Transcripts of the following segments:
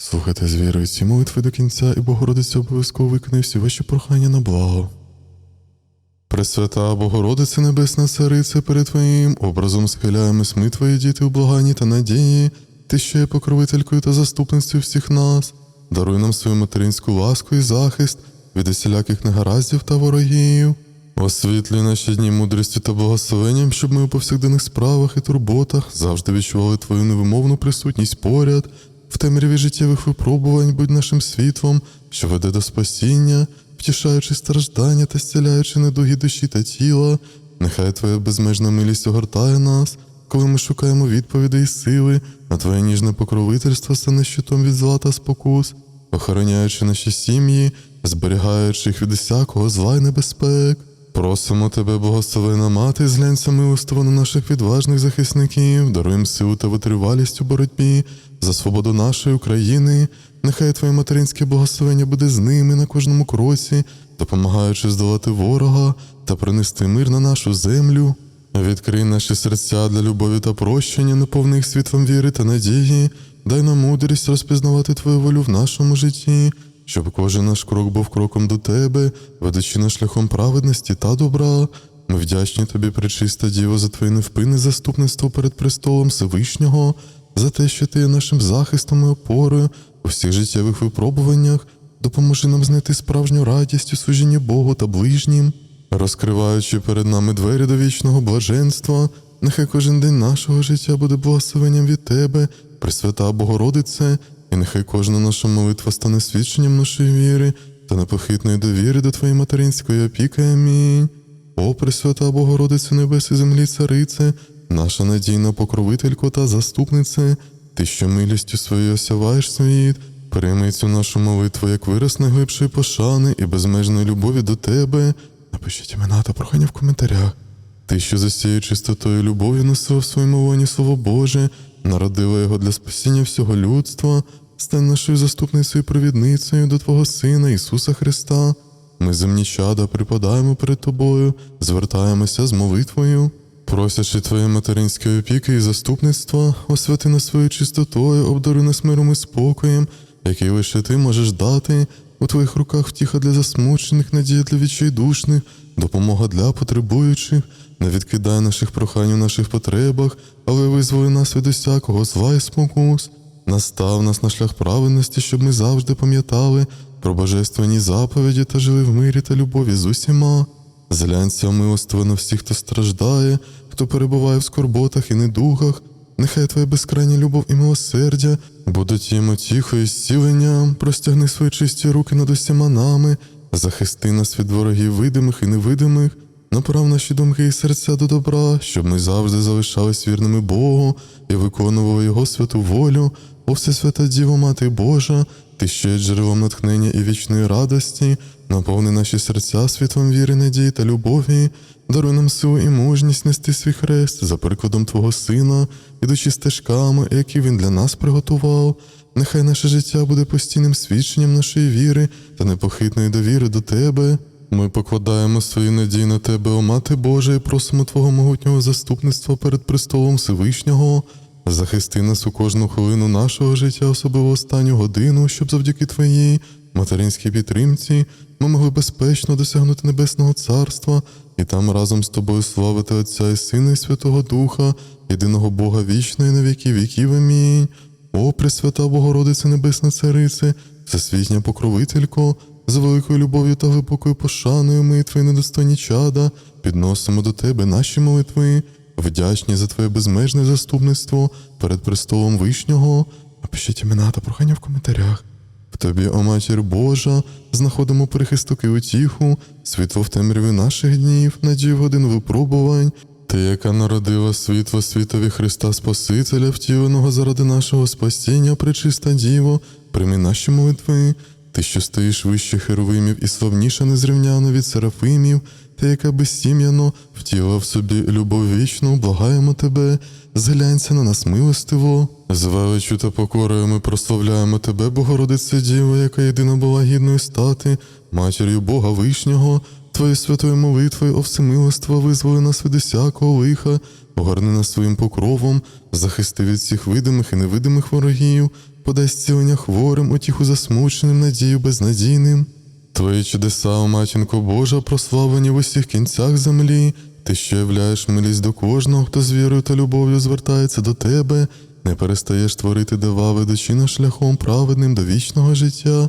Слухайте з вірою ці молитви до кінця, і Богородиця обов'язково виконає всі ваші прохання на благо. Пресвята Богородице Небесна Царице, перед Твоїм образом схиляємось ми, Твої діти, у благанні та надії, Ти, що є покровителькою та заступницею всіх нас, даруй нам свою материнську ласку і захист від усіляких негараздів та ворогів. Освітлюй наші дні мудрістю та благословенням, щоб ми у повсякденних справах і турботах завжди відчували Твою невимовну присутність поряд, в темряві життєвих випробувань будь нашим світлом, що веде до спасіння, втішаючи страждання та зціляючи недуги душі та тіла. Нехай Твоя безмежна милість огортає нас, коли ми шукаємо відповідей і сили, а Твоє ніжне покровительство стане щитом від зла та спокус, охороняючи наші сім'ї, зберігаючи їх від усякого зла й небезпек. Просимо тебе, благословена мати, зглянься милостиво на наших відважних захисників, даруємо силу та витривалість у боротьбі за свободу нашої України. Нехай Твоє материнське благословення буде з ними на кожному кроці, допомагаючи здолати ворога та принести мир на нашу землю. Відкрий наші серця для любові та прощення, наповни світлом віри та надії, дай нам мудрість розпізнавати Твою волю в нашому житті, щоб кожен наш крок був кроком до Тебе, ведучи нас шляхом праведності та добра. Ми вдячні Тобі, пречиста Діво, за Твоє невпинне заступництво перед престолом Всевишнього, за те, що Ти є нашим захистом і опорою у всіх життєвих випробуваннях, допоможи нам знайти справжню радість у служінні Богу та ближнім, розкриваючи перед нами двері до вічного блаженства, нехай кожен день нашого життя буде благословенням від Тебе, Пресвята Богородице, і нехай кожна наша молитва стане свідченням нашої віри та непохитної довіри до Твоєї материнської опіки. Амінь. О, Пресвята Богородице Небес і землі, Царице, наша надійна покровителько та заступнице, ти, що милістю своєю осяваєш світ, прийми цю нашу молитву як вираз найглибшої пошани і безмежної любові до тебе. Напишіть імена та прохання в коментарях. Ти, що за цією чистотою любов'ю носив в своєму воні Слово Боже, народила його для спасіння всього людства, стань нашою заступницею провідницею до Твого Сина Ісуса Христа. Ми, земні чада, припадаємо перед Тобою, звертаємося з молитвою, просячи Твоє материнське опіки і заступництва, освяти нас своєю чистотою, обдари нас миром і спокоєм, який лише Ти можеш дати. У Твоїх руках втіха для засмучених, надія для відчайдушних, допомога для потребуючих. Не відкидай наших прохань у наших потребах, але визволи нас від усякого зла і. Настав нас на шлях праведності, щоб ми завжди пам'ятали про божественні заповіді та жили в мирі та любові з усіма. Зглянься милостиво на всіх, хто страждає, хто перебуває в скорботах і недугах. Нехай Твоя безкрайня любов і милосердя будуть їм утіхою і зціленням, простягни свої чисті руки над усіма нами, захисти нас від ворогів видимих і невидимих, направ наші думки і серця до добра, щоб ми завжди залишались вірними Богу і виконували Його святу волю, о Всесвята Діво Мати Божа, ти є джерелом натхнення і вічної радості, наповни наші серця світлом віри, надії та любові, даруй нам силу і мужність нести свій хрест за прикладом Твого Сина, ідучи стежками, які Він для нас приготував. Нехай наше життя буде постійним свідченням нашої віри та непохитної довіри до Тебе. Ми покладаємо свої надії на Тебе, о Мати Божа, і просимо Твого могутнього заступництва перед престолом Всевишнього. Захисти нас у кожну хвилину нашого життя, особливо останню годину, щоб завдяки Твоїй материнській підтримці ми могли безпечно досягнути Небесного Царства і там разом з тобою славити Отця і Сина і Святого Духа, єдиного Бога вічного і на віки віків. Амінь. О, Пресвята Богородице Небесна Царице, всесвітня покровителько, з великою любов'ю та глибокою пошаною ми, твої недостойні чада, підносимо до тебе наші молитви, вдячні за твоє безмежне заступництво перед престолом Вишнього. Напишіть імена та прохання в коментарях. В тобі, о матір Божа, знаходимо прихисток і утіху, світло в темряві наших днів, надію годин випробувань. Ти, яка народила світло світові Христа Спасителя, втіленого заради нашого спасіння, пречиста Діво, прийми наші молитви. Ти, що стоїш вище херовимів і славніша незрівняно від серафимів, та яка безсім'яно втіла в собі любов вічну, благаємо тебе, зглянься на нас милостиво. З величю та покорою ми прославляємо тебе, Богородице Діво, яка єдина була гідною стати, матір'ю Бога Вишнього, Твоєю святою молитвою, о всемилоство, визволи нас від усякого лиха, огорни нас своїм покровом, захисти від всіх видимих і невидимих ворогів, подай зцілення хворим, утіху засмученим, надію безнадійним. Твої чудеса, о матінко Божа, прославлені в усіх кінцях землі. Ти що являєш милість до кожного, хто з вірою та любов'ю звертається до тебе, не перестаєш творити дива, ведучи нас шляхом праведним до вічного життя.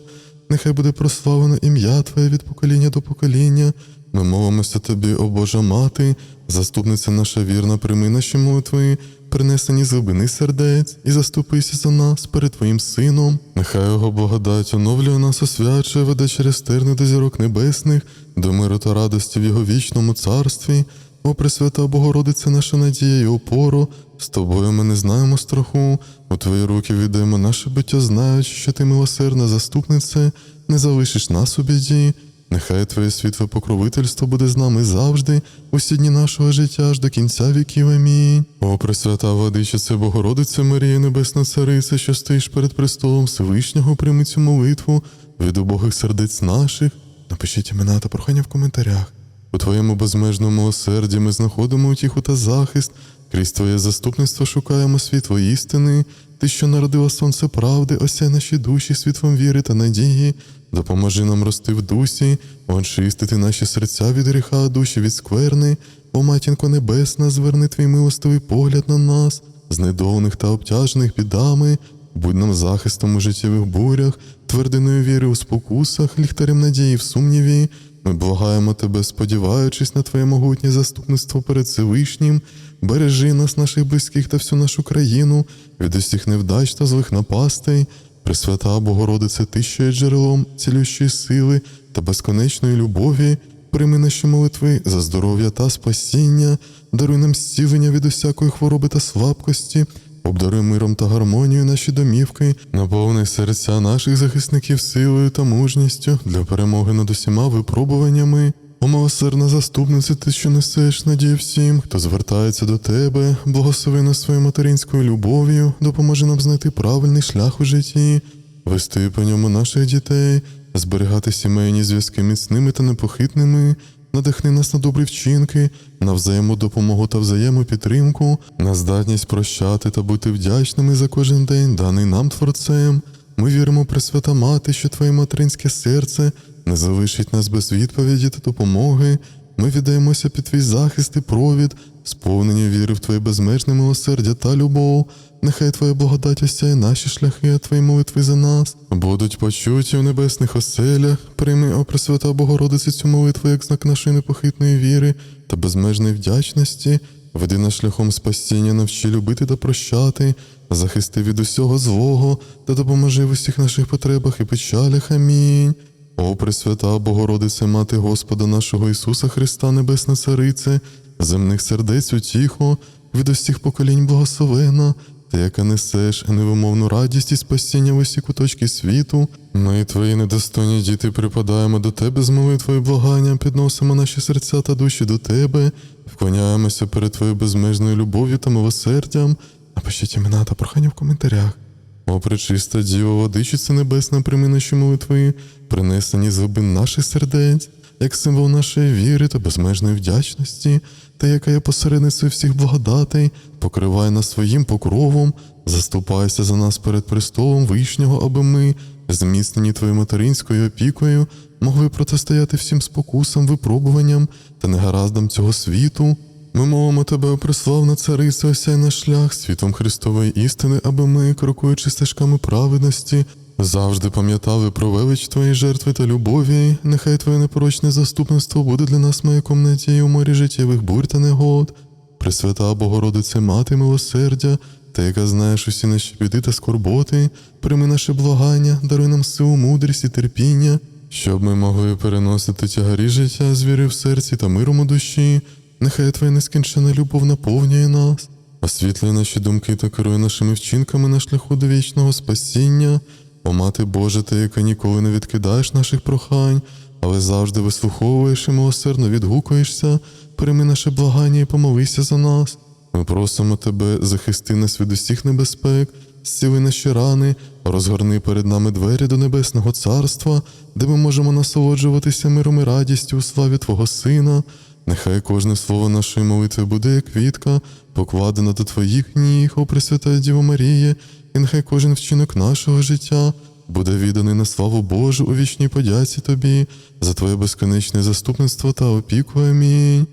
Нехай буде прославлено ім'я Твоє від покоління до покоління. Ми молимося Тобі, о Божа Мати, заступниця наша вірна, прийми наші молитви, принесені з глибини сердець, і заступися за нас перед Твоїм Сином. Нехай його благодать оновлює нас, освячує, веде через терни до зірок небесних, до миру та радості в Його вічному царстві. О, Пресвята Богородиця, наша надія і опору, з тобою ми не знаємо страху, у твої руки віддаємо наше биття, знаючи, що ти милосердна заступниця, не залишиш нас у біді. Нехай Твоє світле покровительство буде з нами завжди, усі дні нашого життя аж до кінця віків. Амінь. О, Пресвята Владичице Богородице Марія, Небесна Цариця, що стоїш перед престолом Всевишнього, прийми цю молитву від убогих сердець наших. Напишіть імена та прохання в коментарях. У Твоєму безмежному милосерді ми знаходимо утіху та захист. Крізь Твоє заступництво шукаємо світло істини. Ти, що народила сонце правди, осяй наші душі світлом віри та надії. Допоможи нам рости в дусі, очистити наші серця від гріха, душі від скверни. О, матінко небесна, зверни твій милостивий погляд на нас, знедолених та обтяжених бідами. Будь нам захистом у життєвих бурях, твердиною віри у спокусах, ліхтарем надії в сумніві. Ми благаємо тебе, сподіваючись на Твоє могутнє заступництво перед Всевишнім, бережи нас, наших близьких та всю нашу країну від усіх невдач та злих напастей. Пресвята Богородице, Ти, джерелом цілющої сили та безконечної любові, прийми наші молитви за здоров'я та спасіння, даруй нам зцілення від усякої хвороби та слабкості, обдаруй миром та гармонією наші домівки, наповни серця наших захисників силою та мужністю для перемоги над усіма випробуваннями. О, милосердна заступниця, ти, що несеш надію всім, хто звертається до тебе, благослови нас своєю материнською любов'ю, допоможи нам знайти правильний шлях у житті, вести по ньому наших дітей, зберігати сімейні зв'язки міцними та непохитними, надихни нас на добрі вчинки, на взаємодопомогу та взаємопідтримку, на здатність прощати та бути вдячними за кожен день, даний нам Творцем. Ми віримо, Пресвята Мати, що Твоє материнське серце не залишить нас без відповіді та допомоги. Ми віддаємося під твій захист і провід, сповнені віри в Твоє безмежне милосердя та любов. Нехай Твоя благодать осяє наші шляхи, а Твої молитви за нас будуть почуті в небесних оселях. Прийми, о Пресвята Богородице, цю молитву як знак нашої непохитної віри та безмежної вдячності. Веди нас шляхом спасіння, навчи любити та прощати, захисти від усього злого та допоможи в усіх наших потребах і печалях. Амінь. О, Пресвята Богородице, Мати Господа нашого Ісуса Христа, Небесна Царице, земних сердець утіхо, від усіх поколінь благословена, ти, яка несеш невимовну радість і спасіння в усі куточки світу. Ми, твої недостойні діти, припадаємо до тебе з молитвою благанням, підносимо наші серця та душі до тебе, вклоняємося перед твоєю безмежною любов'ю та милосердям. Напишіть імена та прохання в коментарях. О, пречиста Діва, Владичиця Небесна, прийми наші молитви, принесені з глибин наших сердець, як символ нашої віри та безмежної вдячності, та яка є посередницею всіх благодатей, покривай нас своїм покровом, заступайся за нас перед престолом вишнього, аби ми, зміцнені твоєю материнською опікою, могли протистояти всім спокусам, випробуванням та негараздам цього світу. Ми молимо тебе, о преславна цариця, осяй наш шлях світом Христової істини, аби ми, крокуючи стежками праведності, завжди пам'ятали про велич Твоєї жертви та любові. Нехай Твоє непорочне заступництво буде для нас маяком надії у морі життєвих бурь та негод. Пресвята Богородице, Мати милосердя, та яка знаєш усі наші біди та скорботи, прийми наше благання, даруй нам силу, мудрість і терпіння, щоб ми могли переносити тягарі життя з віри в серці та миром у душі. Нехай Твоя нескінчена любов наповнює нас, освітлює наші думки та керує нашими вчинками на шляху до вічного спасіння. О Мати Божа, ти, яка ніколи не відкидаєш наших прохань, але завжди вислуховуєш і милосердно відгукуєшся, прийми наше благання і помолися за нас. Ми просимо тебе, захисти нас від усіх небезпек, зціли наші рани, розгорни перед нами двері до Небесного Царства, де ми можемо насолоджуватися миром і радістю у славі Твого Сина. Нехай кожне слово нашої молитви буде як квітка, покладена до твоїх ніг, о Пресвята Діво Марія, і нехай кожен вчинок нашого життя буде відданий на славу Божу у вічній подяці тобі за твоє безконечне заступництво та опіку. Амінь.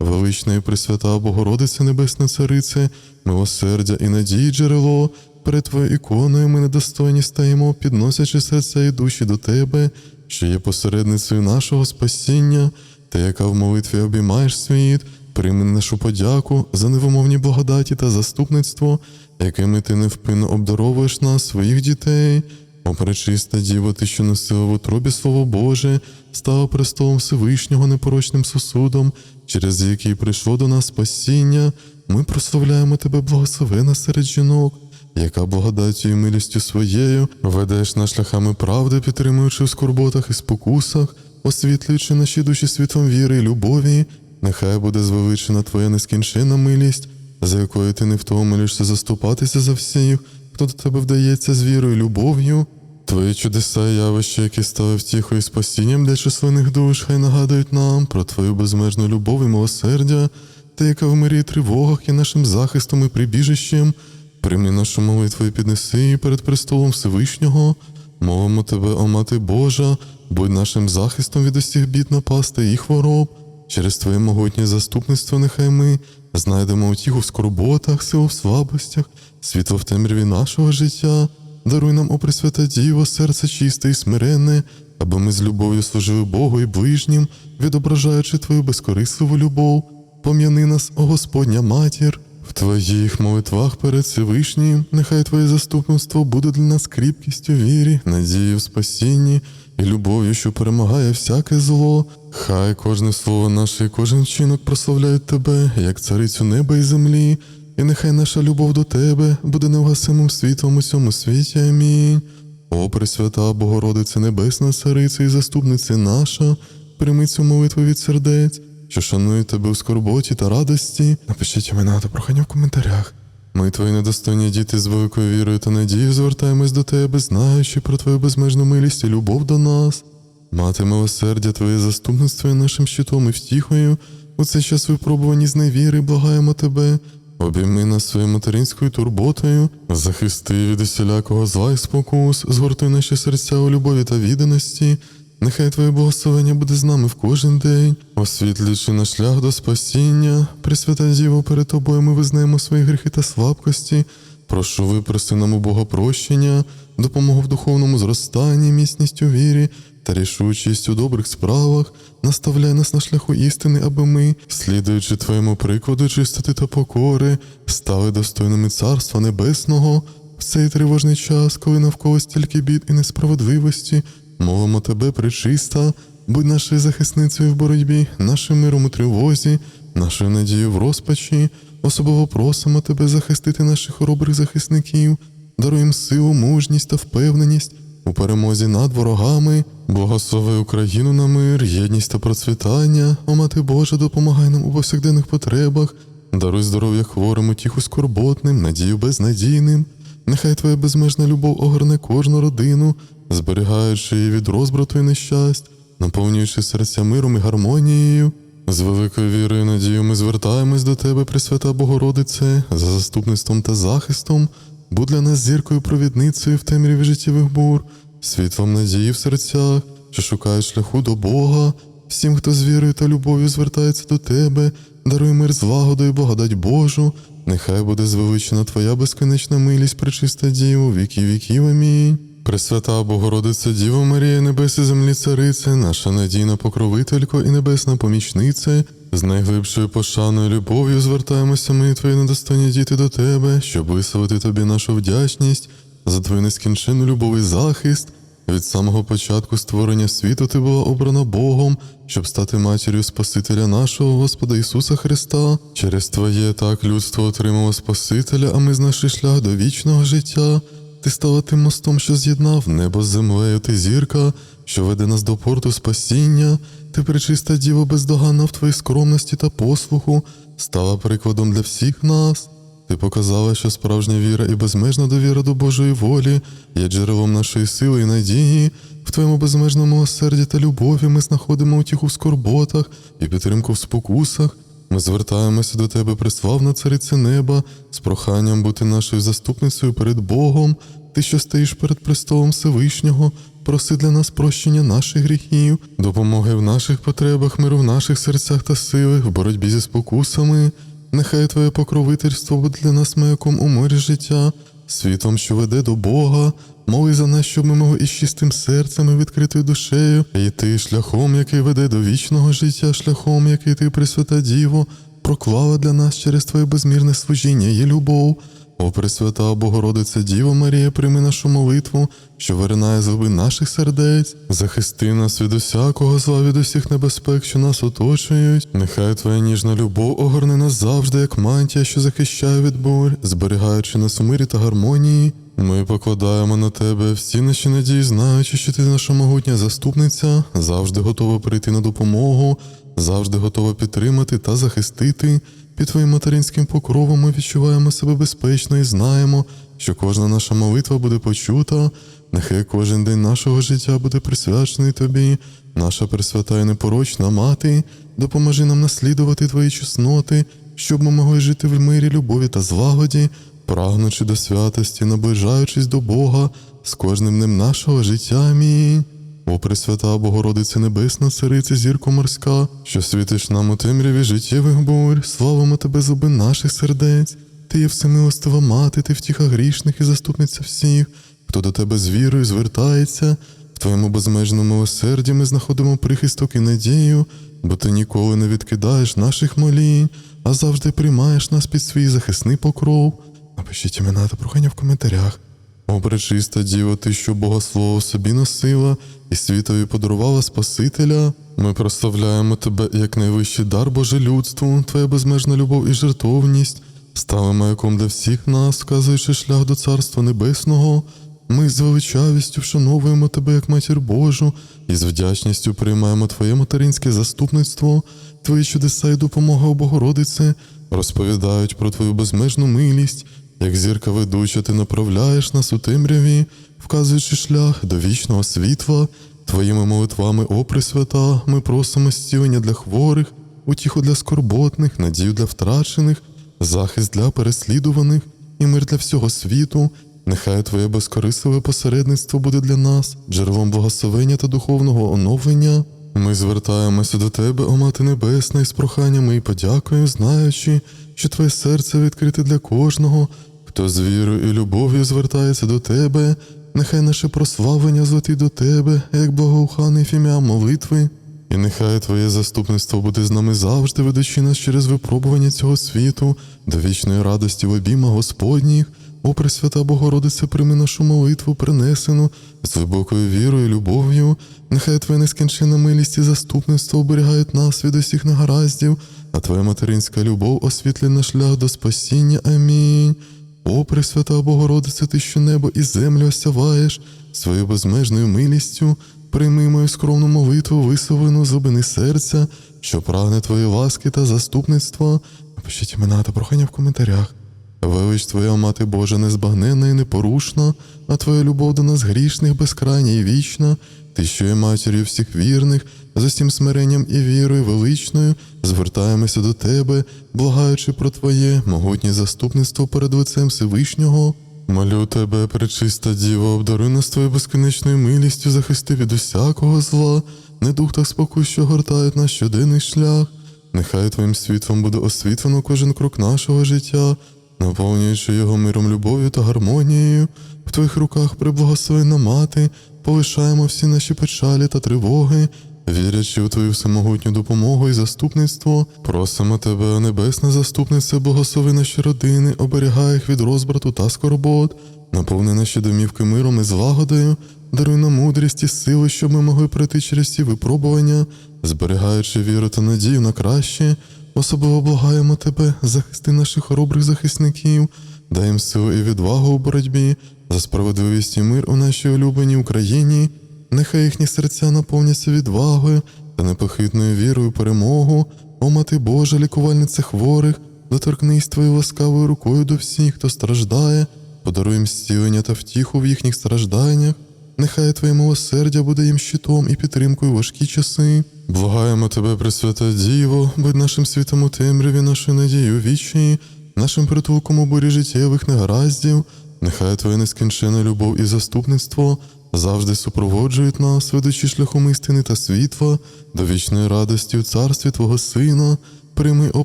Велична і Пресвята Богородице Небесна Царице, милосердя і надії джерело, перед Твоєю іконою ми недостойні стаємо, підносячи серця і душі до Тебе, що є посередницею нашого спасіння, та яка в молитві обіймаєш світ, прийми нашу подяку за невимовні благодаті та заступництво, якими ти невпинно обдаровуєш нас, своїх дітей. О, пречиста Діво, ти, що носила в утробі Слово Боже, стала престолом Всевишнього непорочним сосудом, через який прийшло до нас спасіння, ми прославляємо тебе, благословена серед жінок, яка благодаттю і милістю своєю ведеш нас шляхами правди, підтримуючи в скорботах і спокусах, освітлюючи наші душі світлом віри і любові, нехай буде звеличена твоя нескінченна милість, за якою ти не втомилишся заступатися за всіх, хто до тебе вдається з вірою і любов'ю. Твої чудеса і явища, які стали втіхою і спасінням для численних душ, хай нагадують нам про твою безмежну любов і милосердя, та яка в мирі і тривогах є нашим захистом і прибіжищем. Прийми нашу молитву і піднеси її перед престолом Всевишнього. Молимо тебе, о Мати Божа, будь нашим захистом від усіх бід напасти і хвороб. Через Твоє могутнє заступництво нехай ми знайдемо утіху в скорботах, силу в слабостях, світло в темряві нашого життя. Даруй нам, о Пресвята Діво, серце чисте і смиренне, аби ми з любов'ю служили Богу і ближнім, відображаючи Твою безкорисливу любов. Пом'яни нас, о Господня Матір, в Твоїх молитвах перед Всевишнім, нехай Твоє заступництво буде для нас кріпкістю вірі, надією в спасінні і любов'ю, що перемагає всяке зло. Хай кожне слово наше і кожен вчинок прославляють Тебе, як царицю неба і землі, і нехай наша любов до Тебе буде невгасимим світлом у цьому світі. Амінь. О, Пресвята Богородице Небесна Цариця і заступниця наша, прийми цю молитву від сердець, що шанують тебе у скорботі та радості. Напишіть імена та прохання в коментарях. Ми, твої недостойні діти, з великою вірою та надією звертаємось до тебе, знаючи про твою безмежну милість і любов до нас. Мати милосердя, твоє заступництво є нашим щитом і втіхою. У цей час випробувані з невіри, благаємо тебе. Обійми нас своєю материнською турботою, захисти від усілякого зла і спокус, згортуй наші серця у любові та відданості. Нехай Твоє благословення буде з нами в кожен день, освітлюючи наш шлях до спасіння. Пресвята Діво, перед тобою ми визнаємо свої гріхи та слабкості. Прошу випроси нам у Бога прощення, допомогу в духовному зростанні, міцність у вірі та рішучість у добрих справах. Наставляй нас на шляху істини, аби ми, слідуючи Твоєму прикладу чистоти та покори, стали достойними Царства Небесного. В цей тривожний час, коли навколо стільки бід і несправедливості, молимо тебе, пречиста, будь нашою захисницею в боротьбі, нашим миром у тривозі, нашою надією в розпачі. Особливо просимо тебе захистити наших хоробрих захисників, даруй силу, мужність та впевненість у перемозі над ворогами. Благослови Україну на мир, єдність та процвітання. О, Мати Божа, допомагай нам у повсякденних потребах. Даруй здоров'я хворим, утіху скорботним, надію безнадійним. Нехай Твоя безмежна любов огорне кожну родину, зберігаючи її від розбрату і нещасть, наповнюючи серця миром і гармонією. З великою вірою і надією ми звертаємось до Тебе, Пресвята Богородице, за заступництвом та захистом. Будь для нас зіркою провідницею в темряві життєвих бур, світлом надії в серцях, що шукають шляху до Бога. Всім, хто з вірою та любов'ю звертається до Тебе, даруй мир злагоду і благодать Божу. Нехай буде звеличена Твоя безконечна милість, пречиста Діво, віки віків. Амінь. Пресвята Богородиця Діво Марія, небеси землі царице, наша надійна покровителько і небесна помічниця, з найглибшою пошаною любов'ю звертаємося ми, твої недостойні діти, до тебе, щоб висловити тобі нашу вдячність за твою нескінченну любов і захист. Від самого початку створення світу ти була обрана Богом, щоб стати матір'ю Спасителя нашого Господа Ісуса Христа. Через Твоє так людство отримало Спасителя, а ми знайшли шлях до вічного життя. Ти стала тим мостом, що з'єднав небо з землею, ти зірка, що веде нас до порту спасіння. Ти причиста діво бездоганна в твоїй скромності та послуху, стала прикладом для всіх нас. Ти показала, що справжня віра і безмежна довіра до Божої волі є джерелом нашої сили і надії. В твоєму безмежному милосерді та любові ми знаходимо утіху в скорботах і підтримку в спокусах. Ми звертаємося до тебе, приславна цариця неба, з проханням бути нашою заступницею перед Богом. Ти, що стоїш перед престолом Всевишнього, проси для нас прощення наших гріхів, допомоги в наших потребах, миру в наших серцях та сили, в боротьбі зі спокусами. Нехай Твоє покровительство буде для нас маяком у морі життя, світом, що веде до Бога. Моли за нас, щоб ми могли із чистим серцем і відкритою душею йти шляхом, який веде до вічного життя, шляхом, який ти, Пресвята Діво, проклала для нас через Твоє безмірне служіння і любов. О Пресвята Богородиця Діво Марія, прийми нашу молитву, що виринає з глибин наших сердець, захисти нас від усякого зла, від усіх небезпек, що нас оточують. Нехай Твоя ніжна любов огорне нас завжди, як мантія, що захищає від бурь, зберігаючи нас у мирі та гармонії. Ми покладаємо на тебе всі наші надії, знаючи, що ти наша могутня заступниця, завжди готова прийти на допомогу, завжди готова підтримати та захистити. Під твоїм материнським покровом ми відчуваємо себе безпечно і знаємо, що кожна наша молитва буде почута. Нехай кожен день нашого життя буде присвячений тобі, наша пресвята і непорочна мати. Допоможи нам наслідувати твої чесноти, щоб ми могли жити в мирі, любові та злагоді, прагнучи до святості, наближаючись до Бога з кожним днем нашого життя. Амінь. О Пресвята Богородице Небесна, Царице зірко морська, що світиш нам у темряві життєвих бурь, славимо тебе зуби наших сердець. Ти є всемилостива мати, ти втіха грішних і заступниця всіх, хто до тебе з вірою звертається. В твоєму безмежному милосерді ми знаходимо прихисток і надію, бо ти ніколи не відкидаєш наших молінь, а завжди приймаєш нас під свій захисний покров. Напишіть імена та прохання в коментарях. О, пречиста Діво, ти, що Богослово в собі носила і світові подарувала Спасителя. Ми прославляємо тебе як найвищий дар Боже людству, твоя безмежна любов і жертовність, стали маяком для всіх нас, вказуючи шлях до Царства Небесного. Ми з величавістю вшановуємо тебе як матір Божу і з вдячністю приймаємо Твоє материнське заступництво, Твої чудеса і допомога у Богородице розповідають про Твою безмежну милість. Як зірка ведуча, ти направляєш нас у темряві, вказуючи шлях до вічного світла. Твоїми молитвами, о Пресвята, ми просимо зцілення для хворих, утіху для скорботних, надію для втрачених, захист для переслідуваних і мир для всього світу. Нехай Твоє безкорисливе посередництво буде для нас, джерелом благословення та духовного оновлення. Ми звертаємося до Тебе, о Мати Небесна, із проханнями і подякою, знаючи, що Твоє серце відкрите для кожного, хто з вірою і любов'ю звертається до Тебе, нехай наше прославлення злетить до Тебе, як благоуханий фім'я молитви. І нехай Твоє заступництво буде з нами завжди, ведучи нас через випробування цього світу, до вічної радості в обійма Господніх. О, Пресвята Богородице, прийми нашу молитву, принесену з глибокою вірою і любов'ю. Нехай Твоя нескінченна милість і заступництво оберігають нас від усіх негараздів, а Твоя материнська любов освітлює наш шлях до спасіння. Амінь. О, Пресвята Богородице, ти що небо і землю осяваєш своєю безмежною милістю, прийми мою скромну молитву, висовину зубини серця, що прагне Твоєї ласки та заступництва. Напишіть імена та прохання в коментарях. Велич Твоя, Мати Божа, незбагненна і непорушна, а Твоя любов до нас грішних безкрайня і вічна, Ти, що є матір'ю всіх вірних, з усім смиренням і вірою величною, звертаємося до Тебе, благаючи про Твоє могутнє заступництво перед лицем Всевишнього. Молю тебе, пречиста Діва, обдаруй нас твоєю безконечною милістю, захисти від усякого зла, недух та спокій, що гортають наш щоденний шлях. Нехай Твоїм світлом буде освітлено кожен крок нашого життя, наповнюючи його миром, любов'ю та гармонією. В Твоїх руках приблагословенна мати, полишаємо всі наші печалі та тривоги, вірячи у Твою всемогутню допомогу і заступництво, просимо Тебе, небесна заступниця, благослови наші родини, оберігай їх від розбрату та скорбот, наповни наші домівки миром і злагодою, даруй нам мудрість і сили, щоб ми могли пройти через ці випробування, зберігаючи віру та надію на краще. Особливо благаємо тебе, захисти наших хоробрих захисників, дай їм силу і відвагу у боротьбі за справедливість і мир у нашій улюбленій Україні. Нехай їхні серця наповняться відвагою та непохитною вірою перемогу, о мати Божа, лікувальниця хворих, доторкнись твоєю ласкавою рукою до всіх, хто страждає, подаруй їм зцілення та втіху в їхніх стражданнях. Нехай Твоє милосердя буде їм щитом і підтримкою важкі часи. Благаємо Тебе, Пресвята Діво, будь нашим світом у темряві, нашою надією вічні, нашим притулком у бурі життєвих негараздів. Нехай Твоя нескінчена любов і заступництво завжди супроводжують нас, ведучи шляхом істини та світла, до вічної радості у царстві Твого Сина. Прийми, о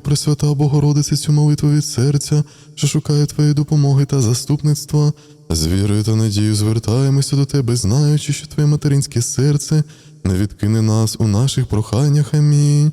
Пресвята Богородице, цю молитву від серця, що шукає Твоєї допомоги та заступництва. З вірою та надією звертаємося до Тебе, знаючи, що Твоє материнське серце не відкине нас у наших проханнях. Амінь.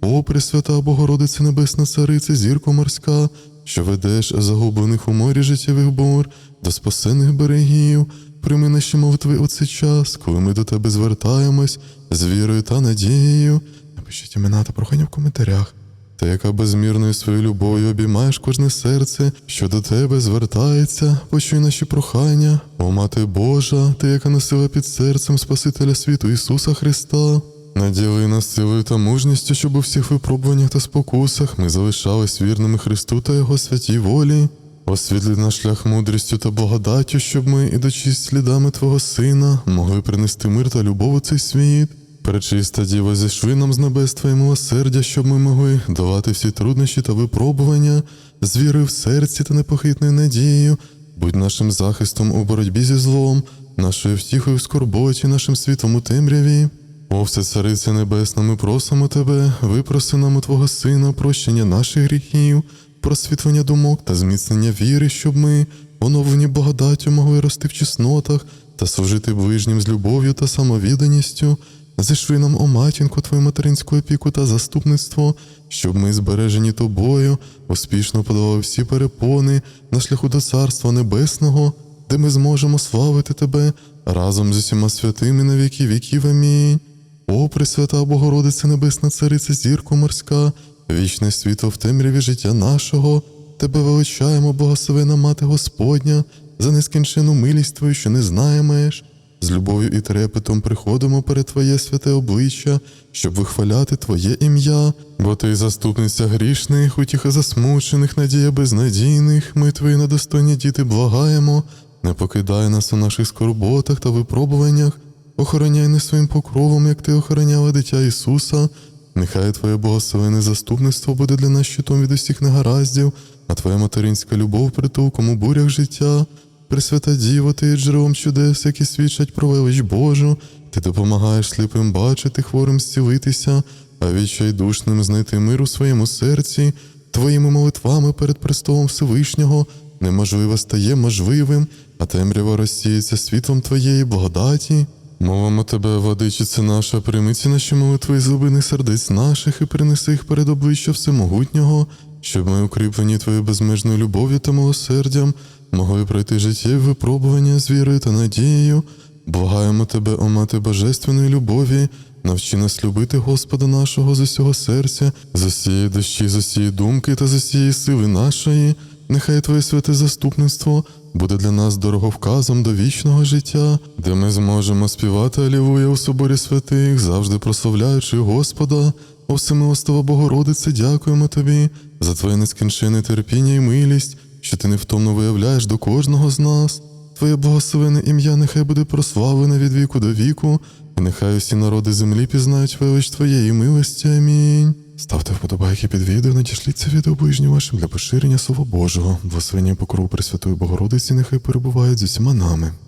О, Пресвята Богородице Небесна Царице, зірко морська, що ведеш загублених у морі життєвих бур до спасених берегів, прийми наші молитви у цей час, коли ми до тебе звертаємось з вірою та надією. Напишіть імена та прохання в коментарях. Та яка безмірною своєю любов'ю обіймаєш кожне серце, що до тебе звертається, почуй наші прохання, о Мати Божа, ти, яка носила під серцем Спасителя світу Ісуса Христа. Наділи нас силою та мужністю, щоб у всіх випробуваннях та спокусах ми залишались вірними Христу та Його святій волі. Освітлі наш шлях мудрістю та благодаттю, щоб ми, ідучи слідами Твого Сина, могли принести мир та любов у цей світ. Пречиста діва, зійшли нам з небес Твоє милосердя, щоб ми могли долати всі труднощі та випробування, з вірою в серці та непохитною надією, будь нашим захистом у боротьбі зі злом, нашою втіхою в скорботі, нашим світом у темряві. О, все цариця небесна, ми просимо тебе, випроси нам у Твого Сина прощення наших гріхів, просвітлення думок та зміцнення віри, щоб ми, оновлені благодаттю, могли рости в чеснотах та служити ближнім з любов'ю та самовідданістю. Зішли нам, о матінку, твою материнську опіку та заступництво, щоб ми, збережені тобою, успішно подолали всі перепони на шляху до Царства Небесного, де ми зможемо славити тебе разом з усіма святими на віки віків. Амінь. О, Пресвята Богородице Небесна Цариця, зірко морська, вічне світло в темряві життя нашого, тебе величаємо, благословена Мати Господня, за нескінчену милість Твою, що не знає меж. З любов'ю і трепетом приходимо перед Твоє святе обличчя, щоб вихваляти Твоє ім'я, бо Ти заступниця грішних, утіха засмучених, надія безнадійних, ми Твої недостойні діти благаємо, не покидай нас у наших скорботах та випробуваннях, охороняй нас своїм покровом, як Ти охороняла дитя Ісуса. Нехай Твоє благословене заступництво буде для нас щитом від усіх негараздів, а Твоя материнська любов притулком у бурях життя. Пресвята Діво, ти є джерелом чудес, які свідчать про велич Божу. Ти допомагаєш сліпим бачити, хворим зцілитися, а відчайдушним знайти мир у своєму серці. Твоїми молитвами перед престолом Всевишнього неможливе стає можливим, а темрява розсіється світлом Твоєї благодаті. Мовимо тебе, владичице наша, прийми наші молитви з глибини сердець наших і принеси їх перед обличчя Всемогутнього, щоб ми, укріплені Твоєю безмежною любов'ю та милосердям, могли пройти життєві випробування з вірою та надією. Благаємо тебе, о мати божественної любові, навчи нас любити Господа нашого з усього серця, з усієї душі, з усієї думки та з усієї сили нашої. Нехай Твоє святе заступництво буде для нас дороговказом до вічного життя, де ми зможемо співати Алілуя у соборі святих, завжди прославляючи Господа. О всемилостива Богородице, дякуємо Тобі за Твоє нескінченне терпіння і милість, що ти невтомно виявляєш до кожного з нас. Твоє благословене ім'я нехай буде прославлене від віку до віку, і нехай усі народи землі пізнають велич Твоєї милості. Амінь. Ставте вподобайки під відео, надішліть це відео ближнім вашим для поширення Слова Божого. Благословення покрову Пресвятої Богородиці нехай перебувають з усіма нами.